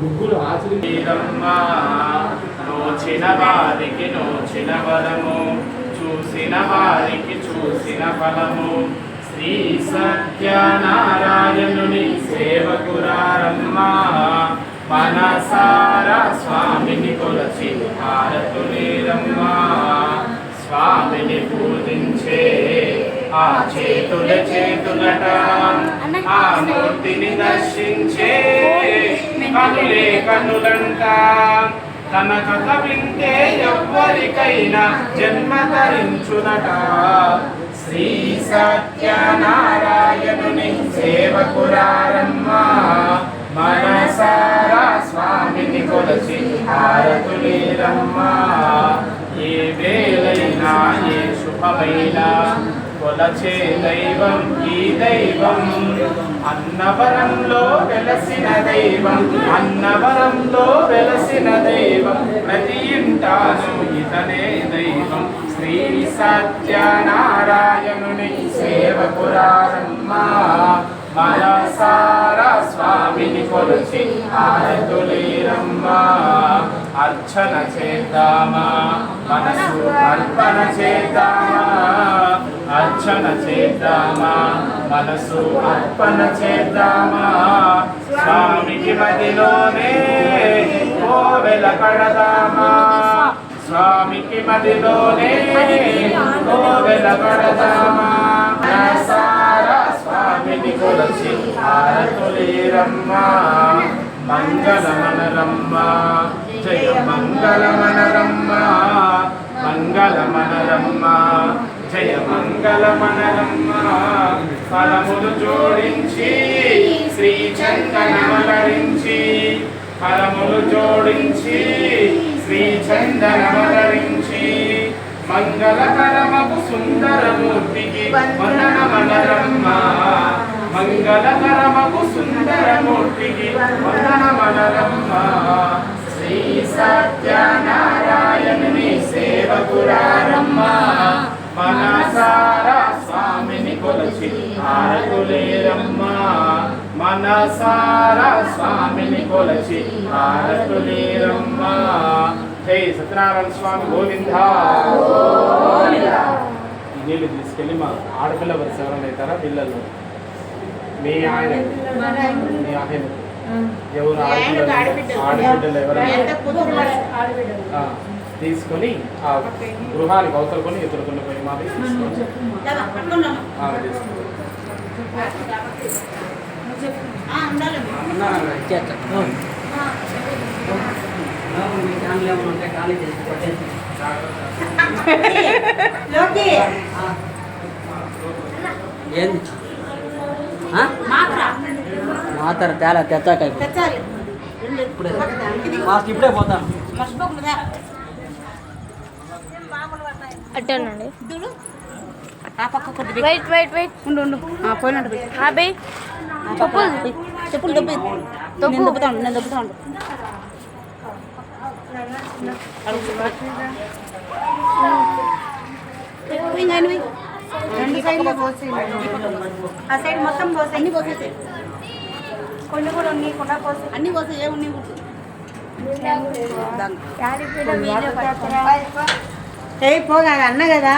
ముగ్గురు ఆచరి వీరమ్మా నోచిన వారికి నోచిన వరము చూసిన వారికి చూసిన ఫలము. శ్రీ సత్యనారాయణుని సేవకురారమ్మా మనసారా స్వామిని కొలచి హారతులేరమ్మా స్వామిని పూజించే ఆ చేతుల చేతులట ఆ మూర్తిని దర్శించే కనులే కనులంట తన కథ వింటే ఎవ్వరికైనా జన్మ ధరించునట. శ్రీ సత్యనారాయణుని సేవకురారమ్మా మనసారా స్వామిని కొలచి హారతులేరమ్మా. ఏ వేలైనా ఏ శుభమైనా కొలచే దైవం ఈ దైవం. అన్నవరంలో వెలసిన దైవం అన్నవరంలో వెలసిన దైవం. ప్రతి ఇంటాను ఇతనే దైవం. శ్రీ సత్యనారాయణుని సేవకురారమ్మా మనసారా స్వామిని కొలిచి ఆరతులేరమ్మా. అర్చన చేద్దామా? మనసు అర్పణ చేద్దామా? అర్చన చేద్దామా మనసు అర్పణ చేద్దామా స్వామికి మదిలోనే కోవెల కడదామా. స్వామికి మదిలోనే కోవెల కడదామా. సారా స్వామిని కొలచి హారతులేరమ్మా మంగళమనరమ్మా. జయ మంగళమనరమ్మా. మంగళమనరమ్మా. జయ మంగళమనరమ్మా ఫలములు జోడించి శ్రీ చందనమలరించి ఫలములు జోడించి శ్రీ చందనమలరించి మంగళకరమపు సుందరమూర్తికి వందనమనరమ్మా మంగళకరమపు సుందరమూర్తికి వందనమనరమ్మా శ్రీ సత్యనా ఆరతులేరమ్మా మనసారా స్వామిని కొలచి ఆరతులేరమ్మా జై సత్యనారాయణ స్వామి గోవిందా. నీళ్ళు తీసుకెళ్ళి మా ఆడపిల్ల వరుస ఎవరైనా అవుతారా? పిల్లలు. మీ ఆయన. మీ ఆయన. ఎవరు ఆడపిల్లలు? ఆడబిడ్డలు ఎవరైనా తీసుకొని ఆ గృహానికి అవతల కొని ఇతరుకున్న పోయి మాది తీసుకొని ఏంది మాతర తేలా తెచ్చాక ఇప్పుడే మాస్క్ ఇప్పుడే పోతాను అట్టేనండి వెయిట్ వెయిట్ వెయిట్ ఉండు ఉండు. ఆ, పోయినట్టు పోయి. అబ్బాయి ఆ, చెప్పులు. చెప్పులు దొబ్బి. నేను దొబ్బుతాను నేను దొబ్బుతాను ఇంకా ఎనిమిది. రెండు సైడ్లు. పోసేయండి. ఆ సైడ్ మొత్తం పోసే అన్ని పోసేసాయి కొన్ని కూడా ఉన్నాయి కూడా పోసే అన్ని పోసే ఏ ఉన్నాయి ఏ పోగా అన్న కదా.